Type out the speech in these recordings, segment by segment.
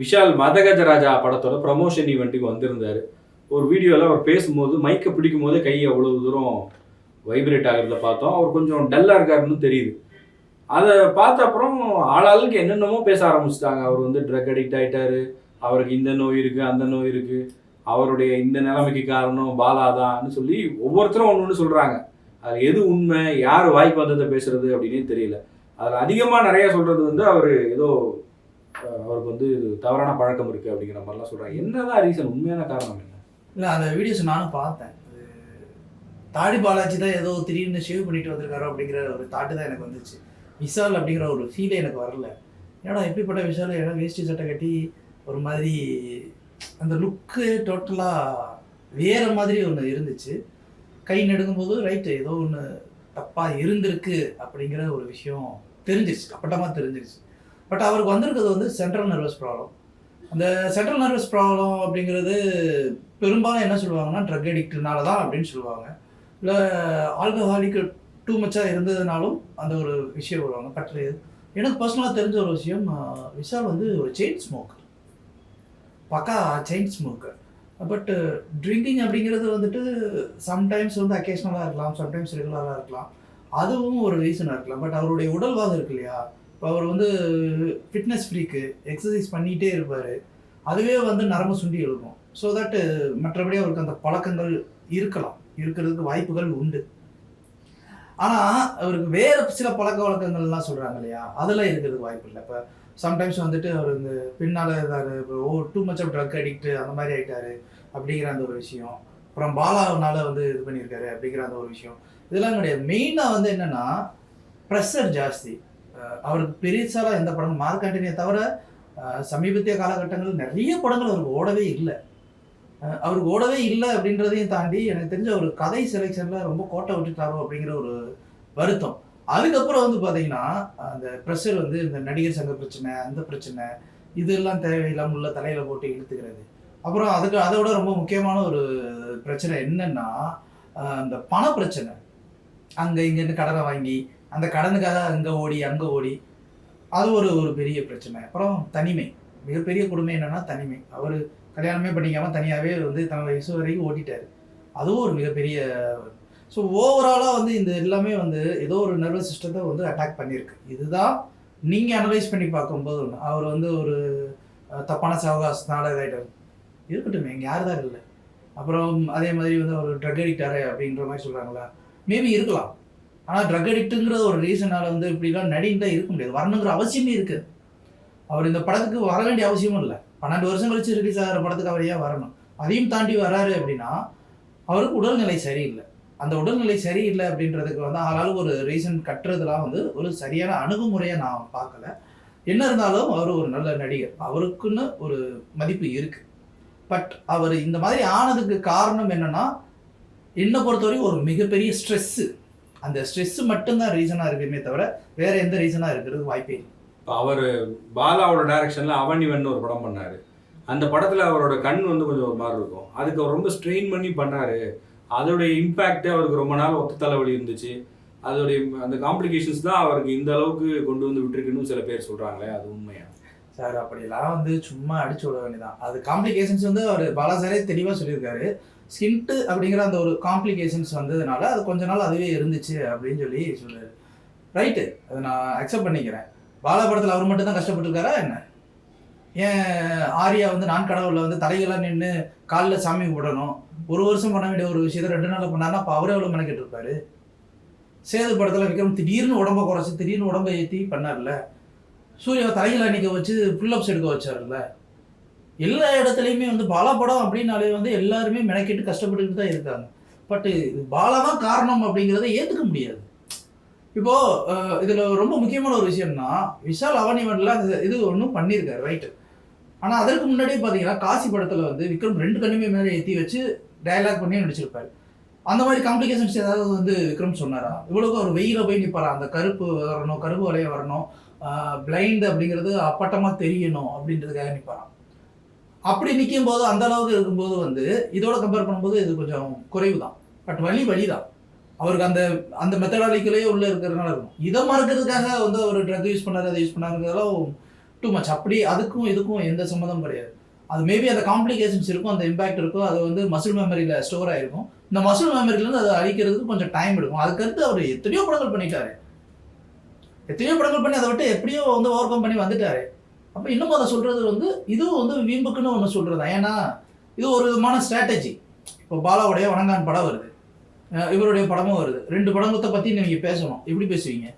விஷால் மதகஜராஜா படத்தோட ப்ரமோஷன் ஈவெண்ட்டுக்கு வந்திருந்தாரு. ஒரு வீடியோவில் அவர் பேசும்போது மைக்கை பிடிக்கும் போதே கை அவ்வளவு தூரம் வைப்ரேட் ஆகிறத பார்த்தோம். அவர் கொஞ்சம் டல்லாக இருக்காருன்னு தெரியுது. அதை பார்த்த அப்புறம் ஆளாளுக்கு என்னென்னமோ பேச ஆரம்பிச்சிட்டாங்க. அவர் வந்து ட்ரக் அடிக்ட் ஆகிட்டாரு அவருக்கு இந்த நோய் இருக்குது அந்த நோய் இருக்குது அவருடைய இந்த நிலைமைக்கு காரணம் பாலாதான்னு சொல்லி ஒவ்வொருத்தரும் ஒன்று ஒன்று சொல்கிறாங்க அது எது உண்மை யார் வாய்ப்பு வந்ததை பேசுறது அப்படின்னே தெரியல. அதில் அதிகமாக நிறைய சொல்கிறது வந்து அவர் ஏதோ அவருக்கு வந்து தவறான பழக்கம் இருக்குது அப்படிங்கிற மாதிரிலாம் சொல்கிறாங்க என்னதான் ரீசன் உண்மையான காரணம் என்ன? இல்லை அந்த வீடியோஸ் நானும் பார்த்தேன். தாடி பாலாஜி தான் ஏதோ திடீர்னு ஷேவ் பண்ணிட்டு வந்திருக்காரோ அப்படிங்கிற ஒரு தாட்டு தான் எனக்கு வந்துச்சு. விஷால் அப்படிங்கிற ஒரு ஃபீலே எனக்கு வரல. ஏன்னா எப்படிப்பட்ட விஷால் ஏன்னா வேஷ்டி சட்டை கட்டி ஒரு மாதிரி அந்த லுக்கு டோட்டலாக வேற மாதிரி ஒன்று இருந்துச்சு. கை நெடுங்கும்போது ரைட்டு ஏதோ ஒன்று தப்பாக இருந்திருக்கு அப்படிங்கிற ஒரு விஷயம் தெரிஞ்சிருச்சு. அப்பட்டமாக தெரிஞ்சிருச்சு. பட் அவருக்கு வந்திருக்கிறது வந்து சென்ட்ரல் நர்வஸ் ப்ராப்ளம் அந்த சென்ட்ரல் நர்வஸ் ப்ராப்ளம் அப்படிங்கிறது பெரும்பாலும் என்ன சொல்லுவாங்கன்னா ட்ரக் அடிக்ட்னால தான் அப்படின்னு சொல்லுவாங்க. இல்லை ஆல்கஹாலிக் டூ மச்சாக இருந்ததுனாலும் அந்த ஒரு விஷயம் வருவாங்க. பட் எனக்கு பர்சனலாக தெரிஞ்ச ஒரு விஷயம் விஷால் வந்து ஒரு செயின் ஸ்மோக்கர் பக்கா செயின் ஸ்மோக்கர் பட் ட்ரிங்கிங் அப்படிங்கிறது வந்துட்டு சம்டைம்ஸ் வந்து அக்கேஷ்னலாக இருக்கலாம் சம்டைம்ஸ் ரெகுலராக இருக்கலாம். அதுவும் ஒரு ரீசனாக இருக்கலாம். பட் அவருடைய உடல்வாதம் இருக்கு இல்லையா அவர் வந்து ஃபிட்னஸ் ஃப்ரீக்கு எக்ஸசைஸ் பண்ணிகிட்டே இருப்பார். அதுவே வந்து நரம்பு சுண்டி இருக்கும் ஸோ தட் மற்றபடி அவருக்கு அந்த பழக்கங்கள் இருக்கலாம். இருக்கிறதுக்கு வாய்ப்புகள் உண்டு. ஆனால் அவருக்கு வேறு சில பழக்க வழக்கங்கள்லாம் சொல்கிறாங்க இல்லையா? அதெல்லாம் இருக்கிறதுக்கு வாய்ப்பு இல்லை. இப்போ சம்டைம்ஸ் வந்துட்டு அவர் இந்த பின்னால் இருந்தார் ஓ too much of drug addict அந்த மாதிரி ஆகிட்டாரு அப்படிங்கிற அந்த ஒரு விஷயம். அப்புறம் பாலாவனால வந்து இது பண்ணியிருக்காரு அப்படிங்கிற அந்த ஒரு விஷயம். இதெல்லாம் கிடையாது. மெயினாக வந்து என்னென்னா ப்ரெஷர் ஜாஸ்தி. அவர் அவருக்கு எந்த படம் மார்க் ஆண்டனியை தவிர சமீபத்திய காலகட்டங்களில் நிறைய படங்கள் அவருக்கு ஓடவே இல்லை. அவர் அவருக்கு ஓடவே இல்லை அப்படின்றதையும் தாண்டி எனக்கு தெரிஞ்ச ஒரு கதை செலெக்ஷனில் ரொம்ப கோட்டை விட்டுட்டாரோ அப்படிங்கிற ஒரு வருத்தம். அதுக்கப்புறம் வந்து பார்த்தீங்கன்னா அந்த ப்ரெஷர் வந்து இந்த நடிகர் சங்க பிரச்சனை அந்த பிரச்சனை இதெல்லாம் தேவையில்லாமல் உள்ள தலையில் போட்டு இழுத்துக்கிறது. அப்புறம் அதுக்கு அதை விட ரொம்ப முக்கியமான ஒரு பிரச்சனை என்னன்னா அந்த பண பிரச்சனை. அங்கே இங்கேருந்து கடனை வாங்கி அந்த கடனுக்காக அங்கே ஓடி அங்கே ஓடி. அது ஒரு ஒரு பெரிய பிரச்சனை. அப்புறம் தனிமை. மிகப்பெரிய கொடுமை என்னன்னா தனிமை. அவர் கல்யாணமே பண்ணிக்காம தனியாகவே வந்து தன்னோட வயசு வரைக்கும் ஓட்டிட்டாரு. அதுவும் ஒரு மிகப்பெரிய ஸோ ஓவராலாக வந்து இந்த எல்லாமே வந்து ஏதோ ஒரு நர்வஸ் சிஸ்டத்தை வந்து அட்டாக் பண்ணியிருக்கு இதுதான் நீங்கள் அனலைஸ் பண்ணி பார்க்கும்போது ஒன்று அவர் வந்து ஒரு தப்பான சவகாசத்தினால இதாகிட்டார் இருக்கட்டும் இங்கே யார் தான் இல்லை. அப்புறம் அதே மாதிரி வந்து அவர் ட்ரக் அடிக்டாரு அப்படின்ற மாதிரி சொல்கிறாங்களா மேபி இருக்கலாம். ஆனால் ட்ரக் அடிக்ட்டுங்கிற ஒரு ரீசனால் வந்து இப்படிலாம் நடின்னு தான் இருக்க முடியாது. வரணுங்கிற அவசியமே இருக்குது. அவர் இந்த படத்துக்கு வர வேண்டிய அவசியமும் இல்லை. பன்னெண்டு வருஷம் கழிச்சு ரிலீஸ் ஆகிற படத்துக்கு அவர் ஏன் வரணும்? அதையும் தாண்டி வராரு அப்படின்னா அவருக்கு உடல்நிலை சரியில்லை. அந்த உடல்நிலை சரியில்லை அப்படின்றதுக்கு வந்து ஆளால் ஒரு ரீசன் கட்டுறதுலாம் வந்து ஒரு சரியான அணுகுமுறையை நான் பார்க்கல. என்ன இருந்தாலும் அவர் ஒரு நல்ல நடிகர். அவருக்குன்னு ஒரு மதிப்பு இருக்கு. பட் அவர் இந்த மாதிரி ஆனதுக்கு காரணம் என்னன்னா என்னை பொறுத்தவரைக்கும் ஒரு மிகப்பெரிய ஸ்ட்ரெஸ்ஸு அந்த ஸ்ட்ரெஸ் மட்டும்தான் ரீசனாக இருக்குமே தவிர வேற எந்த ரீசனாக இருக்கிறது வாய்ப்பே இல்லை. இப்போ அவர் பாலாவோட டைரக்ஷன்ல அவன் இவன் ஒரு படம் பண்ணாரு. அந்த படத்துல அவரோட கண் வந்து கொஞ்சம் ஒரு மாதிரி இருக்கும். அதுக்கு அவர் ரொம்ப ஸ்ட்ரெயின் பண்ணி பண்ணாரு. அதோடைய இம்பேக்ட் அவருக்கு ரொம்ப நாள் ஒத்த தலைவலி இருந்துச்சு. அதோடைய அந்த காம்ப்ளிகேஷன்ஸ் தான் அவருக்கு இந்த அளவுக்கு கொண்டு வந்து விட்டுருக்குன்னு சில பேர் சொல்றாங்களே அது உண்மையா? சார் அப்படியெல்லாம் வந்து சும்மா அடிச்சு விட வேண்டியதான் அது காம்ப்ளிகேஷன்ஸ் வந்து அவர் பாலாசாரே தெளிவாக சொல்லியிருக்காரு. ஸ்கில்ட்டு அப்படிங்கிற அந்த ஒரு காம்ப்ளிகேஷன்ஸ் வந்ததுனால அது கொஞ்ச நாள் அதுவே இருந்துச்சு அப்படின்னு சொல்லி சொல்றாரு. ரைட்டு அதை நான் அக்செப்ட் பண்ணிக்கிறேன். பாலா படத்தில் அவர் மட்டும் தான் கஷ்டப்பட்டிருக்காரா என்ன? ஏன் ஆர்யா வந்து நான் கடவுளில் வந்து தலைகளாக நின்று காலில் சாமி கும்பிடணும்? ஒரு வருஷம் பண்ண வேண்டிய ஒரு விஷயத்தை ரெண்டு நாள் பண்ணாருன்னா அப்போ அவரே எவ்வளோ மெனக்கிட்டு இருப்பாரு? சேது படத்தில் விக்ரம் திடீர்னு உடம்ப குறைச்சி திடீர்னு உடம்ப ஏற்றி பண்ணார்ல. சூர்யாவை தலையில் நிற்க வச்சு புல்லப்ஸ் எடுக்க வச்சார்ல எல்லா இடத்துலையுமே வந்து பாலா படம் அப்படின்னாலே வந்து எல்லாருமே மெனக்கிட்டு கஷ்டப்பட்டுக்கிட்டு தான் இருக்காங்க. பட் இது பாலா தான் காரணம் அப்படிங்கிறத ஏற்றுக்க முடியாது. இப்போ இதில் இதுல ரொம்ப முக்கியமான ஒரு விஷயம்னா விஷால் அவனிவன்ல இது ஒன்றும் பண்ணியிருக்காரு ரைட்டு ஆனா அதற்கு முன்னாடியே பாத்தீங்கன்னா காசி படத்துல வந்து விக்ரம் ரெண்டு கண்ணுமே மேலே ஏற்றி வச்சு டயலாக் பண்ணி நடிச்சிருப்பாரு. அந்த மாதிரி காம்ப்ளிகேஷன்ஸ் ஏதாவது வந்து விக்ரம் சொன்னாரா? இவ்வளவுக்கு அவர் வெயில போய் நிற்பாரா அந்த கருப்பு வரணும் கருப்பு வலைய வரணும் பிளைண்ட் அப்படிங்கிறது அப்பட்டமா தெரியணும் அப்படின்றதுக்காக நிற்பாரான் அப்படி நிற்கும் போது அந்த அளவுக்கு இருக்கும்போது வந்து இதோட கம்பேர் பண்ணும்போது இது கொஞ்சம் குறைவு தான் பட் வழி வழி தான் அவருக்கு அந்த அந்த மெத்தடாலிக்கலேயே உள்ள இருக்கிறதுனால இருக்கும். இதை மறக்கிறதுக்காக வந்து அவர் ட்ரக் யூஸ் பண்ணாரு அதை யூஸ் பண்ணாருங்கிறதெல்லாம் டூ மச் அப்படி அதுக்கும் இதுக்கும் எந்த சம்மந்தமும் கிடையாது. அது மேபி அந்த காம்ப்ளிகேஷன்ஸ் இருக்கும் அந்த இம்பாக்ட் இருக்கும். அது வந்து மசில் மெமரியில் ஸ்டோர் ஆகிருக்கும் இந்த மசில் மெமரியிலேருந்து அதை அழிக்கிறதுக்கு கொஞ்சம் டைம் எடுக்கும். அதுக்கடுத்து அவர் எத்தனையோ படங்கள் பண்ணிட்டாரு. எத்தனையோ படங்கள் பண்ணி அதை விட்டு எப்படியோ வந்து ஓவர் கம் பண்ணி வந்துட்டாரு. அப்போ இன்னும் அதை சொல்கிறது வந்து இதுவும் வந்து வீம்புக்குன்னு ஒன்று சொல்கிறது ஏன்னா இது ஒரு விதமான ஸ்ட்ராட்டஜி இப்போ பாலாவுடைய வணங்கான் படம் வருது. இவருடைய படமும் வருது. ரெண்டு படங்கத்தை பற்றி நீங்கள் பேசணும். எப்படி பேசுவீங்க?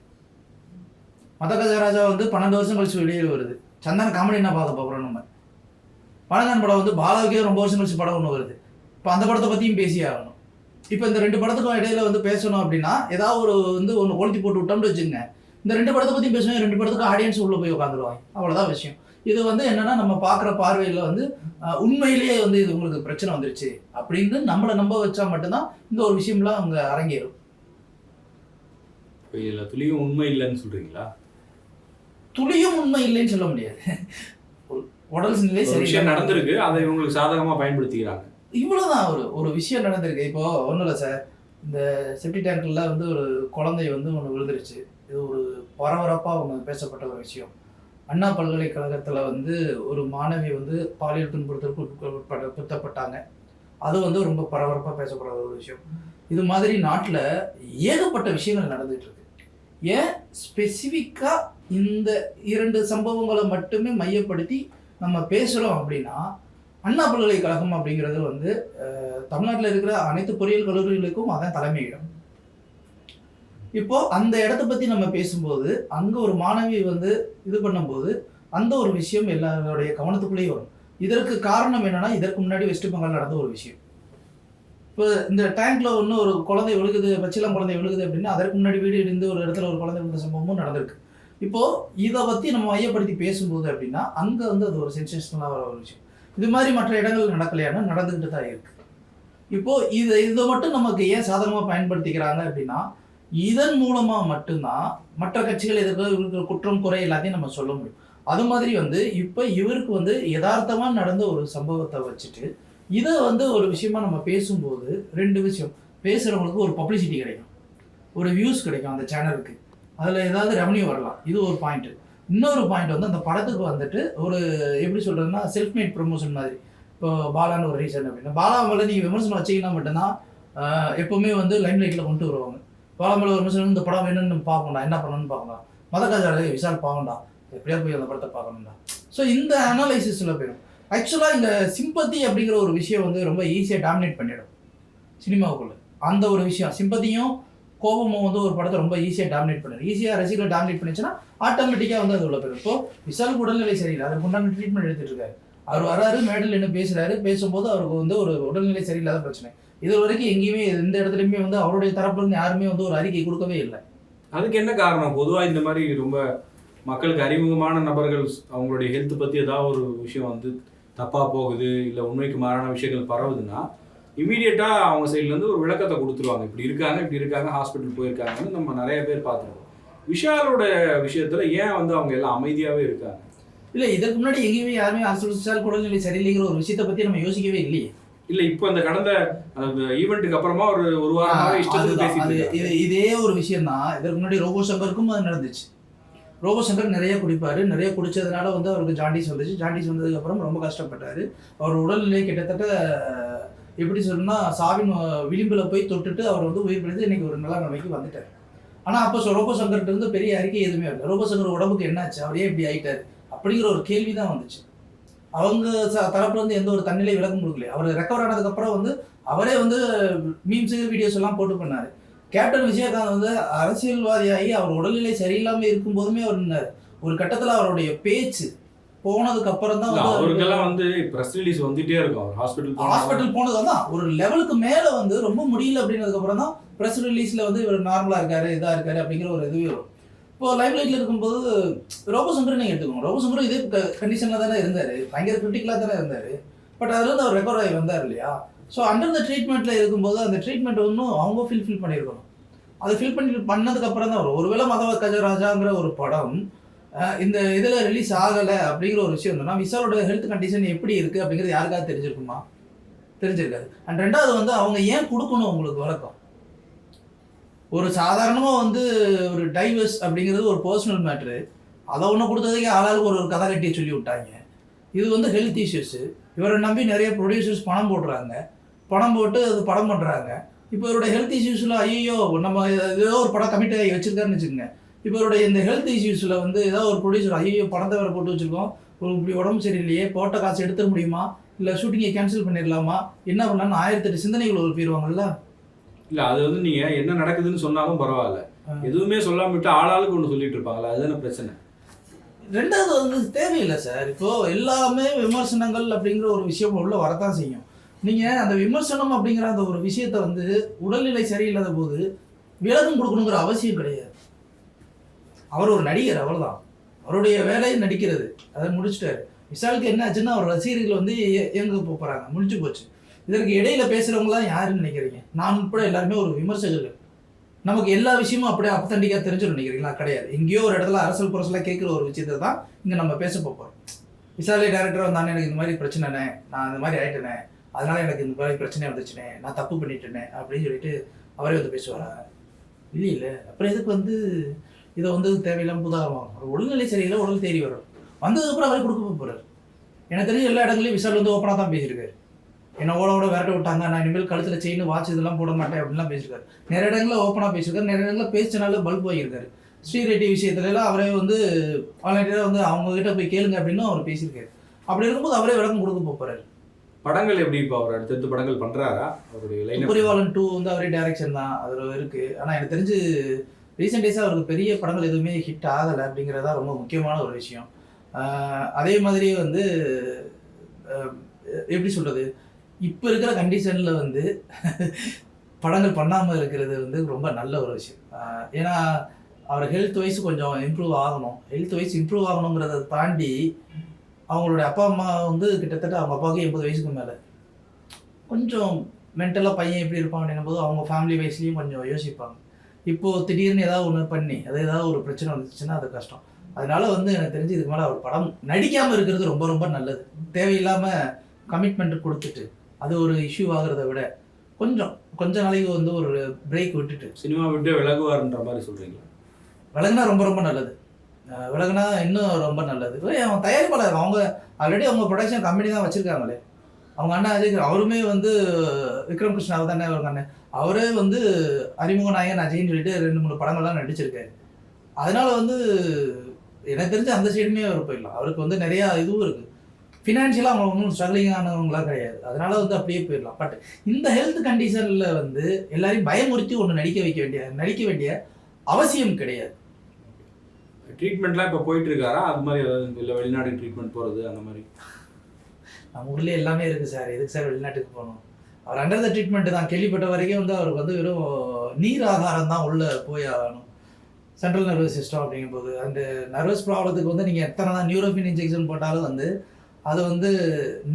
மத ராஜா வந்து பன்னெண்டு வருஷம் கழிச்சு வெளியே வருது. சந்தன காமெடி என்ன பார்க்க போகிறோம் நம்ம? வணங்கான் படம் வந்து பாலாவுக்கே ரொம்ப வருஷம் கழிச்சு படம் ஒன்று வருது. இப்போ அந்த படத்தை பற்றியும் பேசி ஆகணும். இப்போ இந்த ரெண்டு படத்துக்கும் இடையில வந்து பேசணும் அப்படின்னா ஏதாவது ஒரு வந்து ஒன்று கொளுத்தி போட்டு விட்டோம்னு வச்சுங்க இந்த ரெண்டு படத்தை பற்றியும் பேசுவேன் ரெண்டு படத்துக்கு ஆடியன்ஸ் உள்ளே போய் உட்காந்துருவாங்க அவ்வளோதான் விஷயம். இது வந்து என்னன்னா நம்ம பார்க்குற பார்வையில் வந்து உண்மையிலேயே வந்து இது உங்களுக்கு பிரச்சனை வந்துருச்சு அப்படின்னு நம்மளை நம்ப வச்சா மட்டும்தான் இந்த ஒரு விஷயம்லாம் அவங்க அரங்கேறும். இதுல துளியும் உண்மை இல்லைன்னு சொல்றீங்களா? துளியும் உண்மை இல்லைன்னு சொல்ல முடியாது. உடல் நிலை சரி நடந்திருக்கு அதை இவங்களுக்கு சாதகமா பயன்படுத்திக்கிறாங்க. இவ்வளவுதான் ஒரு ஒரு விஷயம் நடந்திருக்கு. இப்போ ஒன்றும் இல்லை சார். இந்த செப்டி டேங்க்ல வந்து ஒரு குழந்தை வந்து ஒன்று விழுந்துருச்சு. இது ஒரு பரபரப்பாக அவங்க பேசப்பட்ட ஒரு விஷயம். அண்ணா பல்கலைக்கழகத்தில் வந்து ஒரு மாணவி வந்து பாலியல் துன்புறுத்தலுக்கு உட்பட குத்தப்பட்டாங்க அது வந்து ரொம்ப பரபரப்பாக பேசப்படுற ஒரு விஷயம். இது மாதிரி நாட்டில் ஏகப்பட்ட விஷயங்கள் நடந்துகிட்ருக்கு இருக்கு ஏன்? ஸ்பெசிஃபிக்காக இந்த இரண்டு சம்பவங்களை மட்டுமே மையப்படுத்தி நம்ம பேசுகிறோம் அப்படின்னா அண்ணா பல்கலைக்கழகம் அப்படிங்கிறது வந்து தமிழ்நாட்டில் இருக்கிற அனைத்து பொறியியல் கல்லூரிகளுக்கும் அதான் தலைமையிடம். இப்போ அந்த இடத்த பத்தி நம்ம பேசும்போது அங்க ஒரு மாணவி வந்து இது பண்ணும்போது அந்த ஒரு விஷயம் எல்லாருடைய கவனத்துக்குள்ளேயே வரும். இதற்கு காரணம் என்னன்னா இதற்கு முன்னாடி வெஸ்ட் பெங்கால் நடந்த ஒரு விஷயம். இப்போ இந்த டேங்க்ல ஒன்று ஒரு குழந்தை விழுகுது பச்சிலம் குழந்தை விழுகுது அப்படின்னா அதற்கு முன்னாடி வீடு இருந்து ஒரு இடத்துல ஒரு குழந்தை விழுந்த சம்பவமும் நடந்திருக்கு. இப்போ இதை பத்தி நம்ம மையப்படுத்தி பேசும்போது அப்படின்னா அங்க வந்து அது ஒரு சென்சேஷனலாக வர ஒரு விஷயம். இது மாதிரி மற்ற இடங்கள் நடக்கலையானா நடந்துகிட்டு தான் இருக்கு. இப்போ இதை இதை மட்டும் நமக்கு ஏன் சாதகமாக பயன்படுத்திக்கிறாங்க அப்படின்னா இதன் மூலமாக மட்டும்தான் மற்ற கட்சிகள் எதிர்க்க இருக்கிற குற்றம் குறை எல்லாத்தையும் நம்ம சொல்ல முடியும். அது மாதிரி வந்து இப்போ இவருக்கு வந்து யதார்த்தமாக நடந்த ஒரு சம்பவத்தை வச்சுட்டு இதை வந்து ஒரு விஷயமா நம்ம பேசும்போது ரெண்டு விஷயம். பேசுகிறவங்களுக்கு ஒரு பப்ளிசிட்டி கிடைக்கும். ஒரு வியூஸ் கிடைக்கும் அந்த சேனலுக்கு அதில் ஏதாவது ரெவன்யூ வரலாம். இது ஒரு பாயிண்ட் இன்னொரு பாயிண்ட் வந்து அந்த படத்துக்கு வந்துட்டு ஒரு எப்படி சொல்கிறதுன்னா செல்ஃப் மேட் ப்ரொமோஷன் மாதிரி. இப்போ பாலான்னு ஒரு ரீசன் அப்படின்னா பாலா மேலே நீங்கள் விமர்சனம் வச்சீங்கன்னா மட்டும்தான் எப்போவுமே வந்து லைம் லைட்டில் கொண்டு வருவாங்க. பாலா ஒரு மிஷன் இந்த படம் வேணும்னு நம்ம என்ன பண்ணணும்னு பார்க்கலாம் மதக்காஜாலே விசால் பார்க்கண்டா எப்படியா போய் அந்த படத்தை பார்க்கணும்டா. ஸோ இந்த அனாலிசிஸில் போயிடும். ஆக்சுவலாக இந்த சிம்பத்தி அப்படிங்கிற ஒரு விஷயம் வந்து ரொம்ப ஈஸியாக டாமினேட் பண்ணிடும். சினிமாவுக்குள்ள. அந்த ஒரு விஷயம். சிம்பத்தியும் கோபமும் வந்து ஒரு படத்தை ரொம்ப ஈஸியாக டாமினேட் பண்ணிடும் ஈஸியாக ரசிகர்கள் டாமினேட் பண்ணிச்சுன்னா ஆட்டோமேட்டிக்காக வந்து அது உள்ள போயிடும். இப்போ விசாலுக்கு உடல்நிலை சரியில்லை. அதுக்கு உண்டான ட்ரீட்மெண்ட் எடுத்துட்டு இருக்காரு. அவர் வராரு மேடல் என்ன பேசுறாரு பேசும்போது அவருக்கு வந்து ஒரு உடல்நிலை சரியில்லாத பிரச்சனை. இது வரைக்கும் எங்கேயுமே எந்த இடத்துலையுமே வந்து அவருடைய தரப்புல இருந்து யாருமே வந்து ஒரு அறிக்கை கொடுக்கவே இல்லை. அதுக்கு என்ன காரணம்? பொதுவா இந்த மாதிரி ரொம்ப மக்களுக்கு அறிமுகமான நபர்கள் அவங்களுடைய ஹெல்த் பத்தி ஏதாவது ஒரு விஷயம் வந்து தப்பா போகுது இல்ல உண்மைக்கு மாறான விஷயங்கள் பரவுதுன்னா இமீடியட்டா அவங்க சைட்ல இருந்து ஒரு விளக்கத்தை கொடுத்துருவாங்க. இப்படி இருக்காங்க இப்படி இருக்காங்க ஹாஸ்பிட்டல் போயிருக்காங்கன்னு நம்ம நிறைய பேர் பார்த்துருக்கோம். விஷாலோட விஷயத்துல ஏன் வந்து அவங்க எல்லாம் அமைதியாவே இருக்காங்க? இல்ல இதுக்கு முன்னாடி எங்கேயுமே யாருமே அரசு உடல்நிலை சரியில்லைங்கிற ஒரு விஷயத்தை பத்தி நம்ம யோசிக்கவே இல்லையே. இல்ல இப்போ இந்த கடந்த அந்த ஈவெண்ட்டுக்கு அப்புறமா ஒரு ஒரு வாரமாவே இஷ்டத்துக்கு. பேசிட்டு. இது- ஒரு விஷயம் தான் இதற்கு முன்னாடி ரோபோ சங்கருக்கும் அது நடந்துச்சு. ரோபோ சங்கர் நிறைய குடிப்பாரு. நிறைய குடிச்சதுனால வந்து அவருக்கு ஜாண்டிஸ் வந்துச்சு. ஜாண்டிஸ் வந்ததுக்கு அப்புறம் ரொம்ப கஷ்டப்பட்டாரு. அவர் உடல்நிலை கிட்டத்தட்ட எப்படி சொல்லணும்னா சாவின் விளிம்புல போய் தொட்டுட்டு அவர் வந்து உயிர் பிழைத்து இன்னைக்கு ஒரு நல்ல நிலைமைக்கு வந்துட்டார். ஆனா அப்போ ரோபோ சங்கர்கிட்ட இருந்து பெரிய அறிக்கை எதுவுமே இல்லை ரோபோ சங்கர் உடம்புக்கு என்னாச்சு? அவர் ஏன் இப்படி ஆயிட்டாரு? அப்படிங்கிற ஒரு கேள்வி தான் வந்துச்சு. அவங்க தரப்புல இருந்து எந்த ஒரு தன்னிலை விளக்கம் கொடுக்கல. அவர் ரெக்கவர் ஆனதுக்கு அப்புறம் வந்து அவரே வந்து மீம்ஸு வீடியோஸ் எல்லாம் போட்டு பண்ணாரு. கேப்டன் விஜயகாந்த் வந்து அரசியல்வாதியாகி அவர் உடல்நிலை சரியில்லாம இருக்கும் போதுமே அவர் நின்னாரு. ஒரு கட்டத்துல அவருடைய பேச்சு போனதுக்கு அப்புறம் தான் அவருக்கெல்லாம் வந்து பிரஸ் ரிலீஸ் வந்துட்டே இருக்கும். அவர் ஹாஸ்பிட்டல் ஹாஸ்பிட்டல் போனது தான். ஒரு லெவலுக்கு மேல வந்து ரொம்ப முடியல அப்படின்னதுக்கு அப்புறம் தான் பிரஸ் ரிலீஸ்ல வந்து இவர் நார்மலா இருக்காரு இதா இருக்காரு அப்படிங்கிற ஒரு இதுவே வரும். இப்போ லைவ் லைட்ல இருக்கும்போது ரோபோ சங்கர் நீங்க எடுத்துக்கோங்க. ரோபோ சங்கர் இதே கண்டிஷன்ல தானே இருந்தாரு. பயங்கர கிரிட்டிக்கலா தானே இருந்தாரு. பட் அதுல இருந்து அவர் ரெக்கவர் ஆகி வந்தார் இல்லையா? ஸோ அண்டர் த ட்ரீட்மெண்ட்ல இருக்கும்போது அந்த ட்ரீட்மெண்ட் ஒன்றும் அவங்க ஃபில் ஃபில் பண்ணியிருக்கணும் அதை ஃபில் பண்ணி பண்ணதுக்கு அப்புறம் தான் வரும். ஒருவேளை மதவ கஜராஜாங்கிற ஒரு படம் இந்த இதில் ரிலீஸ் ஆகலை அப்படிங்கிற ஒரு விஷயம் தான் விசாலோட ஹெல்த் கண்டிஷன் எப்படி இருக்குது அப்படிங்கிறது யாருக்காவது தெரிஞ்சிருக்குமா? தெரிஞ்சிருக்காது. அண்ட் ரெண்டாவது வந்து அவங்க ஏன் கொடுக்கணும் உங்களுக்கு வழக்கம்? ஒரு சாதாரணமாக வந்து ஒரு டைவர்ஸ் அப்படிங்கிறது ஒரு பர்சனல் மேட்ரு அதை ஒன்று கொடுத்ததுக்கே ஆளாளுக்கு ஒரு ஒரு கதை கட்டியை சொல்லி விட்டாங்க. இது வந்து ஹெல்த் இஷ்யூஸு இவரை நம்பி நிறைய ப்ரொடியூசர்ஸ் பணம் போடுறாங்க. பணம் போட்டு அது படம் பண்ணுறாங்க இப்போ இவருடைய ஹெல்த் இஷ்யூஸில் ஐயோ நம்ம ஏதோ ஒரு படம் கமிட் ஆகி வச்சுருக்காருன்னு வச்சுக்கோங்க. இப்போ இவருடைய இந்த ஹெல்த் இஷ்யூஸில் வந்து ஏதாவது ஒரு ப்ரொடியூசர் ஐயோ படத்தை வேறு போட்டு வச்சுருக்கோம். ஒரு இப்படி உடம்பு சரியில்லையே போட்ட காசு எடுத்துட முடியுமா? இல்லை ஷூட்டிங்கை கேன்சல் பண்ணிடலாமா? என்ன பண்ணலான்னு ஆயிரத்தெட்டு சிந்தனைகள் ஒரு போயிடுவாங்கல்ல இல்ல அது வந்து நீங்க என்ன நடக்குதுன்னு சொன்னாலும் பரவாயில்ல. எதுவுமே சொல்லாம விட்டு ஆளாளுக்கு ஒண்ணு சொல்லிட்டு இருப்பாங்களா அதுதானே பிரச்சனை. ரெண்டாவது வந்து தேவையில்லை சார். இப்போ எல்லாமே விமர்சனங்கள் அப்படிங்கிற ஒரு விஷயம் உள்ள வரத்தான் செய்யும். நீங்க அந்த விமர்சனம் அப்படிங்கிற அந்த ஒரு விஷயத்த வந்து உடல்நிலை சரியில்லாத போது விலகம் கொடுக்கணுங்கிற அவசியம் கிடையாது. அவர் ஒரு நடிகர் அவ்வளவுதான். அவருடைய வேலையை நடிக்கிறது. அதை முடிச்சிட்டாரு. விஷாலுக்கு என்ன ஆச்சுன்னா அவர் ரசிகர்கள் வந்து எங்க போப் போறாங்க. முடிஞ்சு போச்சு. இதற்கு இடையில பேசுறவங்களாம் யாருன்னு நினைக்கிறீங்க? நான் உட்பட எல்லாருமே ஒரு விமர்சகர்கள். நமக்கு எல்லா விஷயமும் அப்படியே அப்பத்தண்டிக்கா தெரிஞ்சிடும் நினைக்கிறீங்களா? கிடையாது. எங்கேயோ ஒரு இடத்துல அரசல் புரசலாக கேட்குற ஒரு விஷயத்தை தான் இங்கே நம்ம பேச போகிறோம் விசாலே டேரக்டர் வந்தானே எனக்கு இந்த மாதிரி பிரச்சனைண்ணே நான் இந்த மாதிரி ஆயிட்டேனே. அதனால எனக்கு இந்த மாதிரி பிரச்சனை வந்துச்சுனே. நான் தப்பு பண்ணிட்டேனே. அப்படின்னு சொல்லிட்டு அவரே வந்து பேசுவாரா? இல்லை இல்லை. அப்புறம் எதுக்கு வந்து இதை வந்து தேவையில்லாம புதாகரம்? ஒரு சரியில்லை உடல் தேடி வரும். வந்ததுக்கப்புறம் அவரே கொடுக்க போகிறார் எனக்கு தெரிஞ்ச எல்லா இடங்களையும் விசால் வந்து ஓப்பனாக தான் பேசியிருக்காரு. என்ன ஓட ஓட விரட்ட விட்டாங்க. நான் இனிமேல் கழுத்தில் செயின் வாட்ச் இதெல்லாம் போட மாட்டேன் அப்படின்லாம் பேசியிருக்காரு. நிறைய இடங்களில் ஓப்பனாக பேசியிருக்காரு. நிறைய இடங்களில் பேசினால பல்ப் வாங்கியிருக்காரு ஸ்ரீரெட்டி விஷயத்துல எல்லாம் அவரே வந்து வாலண்டியராக வந்து அவங்க கிட்ட போய் கேளுங்க அப்படின்னு அவர் பேசியிருக்காரு. அப்படி இருக்கும்போது அவரே விளக்கம் கொடுக்க போறாரு. படங்கள் எப்படி இப்போ அவர் அடுத்தடுத்து படங்கள் பண்றாரா? அவருடைய லைன் துப்பறிவாளன் டூ வந்து அவரே டைரக்ஷன் தான். அதில் இருக்கு. ஆனால் எனக்கு தெரிஞ்சு ரீசெண்ட் டேஸாக அவருக்கு பெரிய படங்கள் எதுவுமே ஹிட் ஆகலை அப்படிங்கிறதா ரொம்ப முக்கியமான ஒரு விஷயம். அதே மாதிரி வந்து எப்படி சொல்றது? இப்போ இருக்கிற கண்டிஷனில் வந்து படங்கள் பண்ணாமல் இருக்கிறது வந்து ரொம்ப நல்ல ஒரு விஷயம். ஏன்னா அவர் ஹெல்த் வைஸ் கொஞ்சம் இம்ப்ரூவ் ஆகணும். ஹெல்த் வைஸ் இம்ப்ரூவ் ஆகணுங்கிறத தாண்டி அவங்களுடைய அப்பா அம்மா வந்து கிட்டத்தட்ட அவங்க அப்பாவுக்கு எண்பது வயசுக்கு மேலே. கொஞ்சம் மென்டலாக பையன் எப்படி இருப்பான் அப்படின்னும் போது அவங்க ஃபேமிலி வைஸ்லேயும் கொஞ்சம் யோசிப்பாங்க. இப்போது திடீர்னு ஏதாவது ஒன்று பண்ணி அது ஏதாவது ஒரு பிரச்சனை வந்துச்சுன்னா அது கஷ்டம். அதனால வந்து எனக்கு தெரிஞ்சு இதுக்கு மேலே அவர் படம் நடிக்காமல் இருக்கிறது ரொம்ப ரொம்ப நல்லது. தேவையில்லாமல் கமிட்மெண்ட் கொடுத்துட்டு அது ஒரு இஷ்யூ ஆகுறத விட கொஞ்சம் கொஞ்ச நாளைக்கு வந்து ஒரு பிரேக் விட்டுட்டு. சினிமா விட்டு விலகுவார்ன்ற மாதிரி சொல்றீங்களா? விலகுனா ரொம்ப ரொம்ப நல்லது. விலகுனா இன்னும் ரொம்ப நல்லது. அவன் தயாரிப்பாளர் அவங்க ஆல்ரெடி அவங்க ப்ரொடக்ஷன் கம்பெனி தான் வச்சிருக்காங்களே. அவங்க அண்ணா அஜய் அவருமே வந்து விக்ரம் கிருஷ்ணாவை தானே அவங்க அண்ணன் அவரே வந்து அறிமுக நாயகன் அஜய்னு சொல்லிட்டு ரெண்டு மூணு படங்கள்லாம் நடிச்சிருக்காரு. அதனால வந்து எனக்கு தெரிஞ்ச அந்த சைடுமே அவர் போயிடலாம். அவருக்கு வந்து நிறையா இதுவும் இருக்கு. ஃபினான்ஷியலாக அவங்க ஒன்றும் ஸ்ட்ரகிளிங் ஆனவங்களாம் கிடையாது. அதனால வந்து அப்படியே போயிடலாம். பட் இந்த ஹெல்த் கண்டிஷனில் வந்து எல்லாரையும் பயமுறுத்தி ஒன்று நடிக்க வைக்க வேண்டிய நடிக்க வேண்டிய அவசியம் கிடையாது. ட்ரீட்மெண்ட்லாம் இப்போ போயிட்டு இருக்காரா? அது மாதிரி ஏதாவது இல்லை வெளிநாடு ட்ரீட்மெண்ட் போறது அந்த மாதிரி. நம்ம ஊர்லயே எல்லாமே இருக்கு சார் எதுக்கு சார் வெளிநாட்டுக்கு போகணும்? அவர் அண்டர் த ட்ரீட்மெண்ட் தான். கேள்விப்பட்ட வரைக்கும் வந்து அவருக்கு வந்து வெறும் நீர் ஆகாரம் தான் உள்ள போய் ஆகணும். சென்ட்ரல் நர்வஸ் சிஸ்டம் அப்படிங்கும்போது. அந்த நர்வஸ் ப்ராப்ளத்துக்கு வந்து நீங்கள் எத்தனை தான் நியூரோபின் இன்ஜெக்ஷன் போட்டாலும் வந்து அது வந்து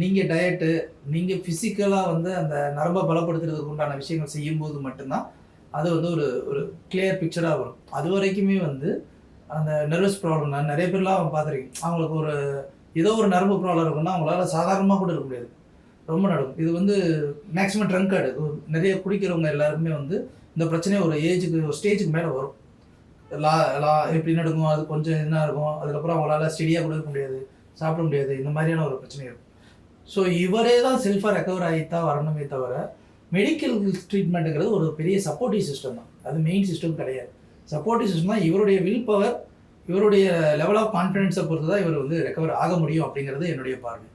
நீங்கள் டயட்டு நீங்கள் ஃபிசிக்கலாக வந்து அந்த நரம்பை பலப்படுத்துறதுக்கு உண்டான விஷயங்கள் செய்யும்போது மட்டும்தான் அது வந்து ஒரு ஒரு கிளியர் பிக்சராக வரும். அது வரைக்குமே வந்து அந்த நர்வஸ் ப்ராப்ளம் நான் நிறைய பேர்லாம் பார்த்துருக்கேன். அவங்களுக்கு ஒரு ஏதோ ஒரு நரம்பு ப்ராப்ளம் இருக்குன்னா அவங்களால சாதாரணமாக கூட இருக்க முடியாது. ரொம்ப நடக்கும் இது வந்து மேக்ஸிமம் ட்ரங்க் நிறைய குடிக்கிறவங்க எல்லாருக்குமே வந்து இந்த பிரச்சனை ஒரு ஏஜுக்கு ஒரு ஸ்டேஜுக்கு மேலே வரும். லா லா எப்படி நடக்கும்? அது கொஞ்சம் என்ன இருக்கும்? அதுக்கப்புறம் அவங்களால ஸ்டெடியாக கூட இருக்க முடியாது. சாப்பிட முடியாது. இந்த மாதிரியான ஒரு பிரச்சனை இருக்கும். ஸோ இவரே தான் செல்ஃபாக ரெக்கவர் ஆகி தான் வரணுமே தவிர மெடிக்கல் ட்ரீட்மெண்ட்டுங்கிறது ஒரு பெரிய சப்போர்ட்டிவ் சிஸ்டம் தான். அது மெயின் சிஸ்டம் கிடையாது. சப்போர்ட்டிவ் சிஸ்டம் தான் இவருடைய வில் பவர் இவருடைய லெவல் ஆஃப் கான்ஃபிடென்ஸை பொறுத்து தான் இவர் வந்து ரெக்கவர் ஆக முடியும் அப்படிங்கிறது என்னுடைய பார்வை.